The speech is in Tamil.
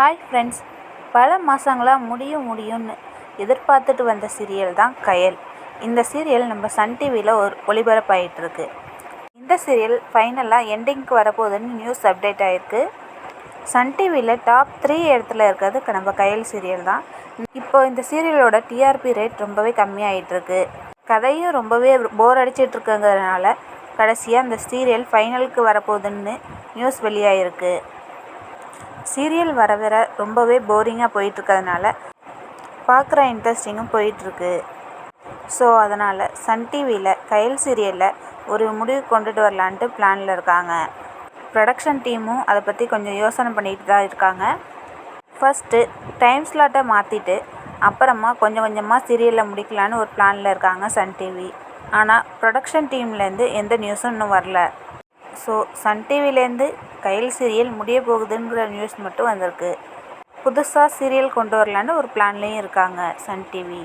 ஹாய் ஃப்ரெண்ட்ஸ் பல மாதங்களாக முடியும் முடியும்னு எதிர்பார்த்துட்டு வந்த சீரியல் தான் கயல். இந்த சீரியல் நம்ம சன் டிவியில் ஒரு ஒளிபரப்பாயிட்டிருக்கு. இந்த சீரியல் ஃபைனலாக எண்டிங்க்கு வரப்போகுதுன்னு நியூஸ் அப்டேட் ஆகிருக்கு சன் டிவியில் டாப் த்ரீ இடத்துல இருக்கிறது நம்ம கயல் சீரியல் தான். இப்போ இந்த சீரியலோட டிஆர்பி ரேட் ரொம்பவே கம்மியாகிட்டுருக்கு கதையும் ரொம்பவே போர் அடிச்சிட்ருக்குங்கிறதுனால கடைசியாக அந்த சீரியல் ஃபைனலுக்கு வரப்போகுதுன்னு நியூஸ் வெளியாகிருக்கு சீரியல் வர வர ரொம்பவே போரிங்காக போயிட்டுருக்கறதுனால பார்க்குற இன்ட்ரெஸ்டிங்கும் போயிட்டுருக்கு. ஸோ அதனால் சன் டிவியில் கயல் சீரியலில் ஒரு முடிவு கொண்டுட்டு வரலான்ட்டு பிளானில் இருக்காங்க. ப்ரொடக்ஷன் டீமும் அதை பற்றி கொஞ்சம் யோசனை பண்ணிட்டு தான் இருக்காங்க. ஃபஸ்ட்டு டைம் ஸ்லாட்டை மாற்றிட்டு அப்புறமா கொஞ்சம் கொஞ்சமாக சீரியலில் முடிக்கலான்னு ஒரு பிளானில் இருக்காங்க சன் டிவி. ஆனால் ப்ரொடக்ஷன் டீம்லேருந்து எந்த நியூஸும் இன்னும் வரல. ஸோ சன் டிவிலேருந்து கையில் சீரியல் முடிய போகுதுன்ற நியூஸ் மட்டும் வந்திருக்கு. புதுசாக சீரியல் கொண்டு வரலான்னு ஒரு பிளான்லேயும் இருக்காங்க சன் டிவி.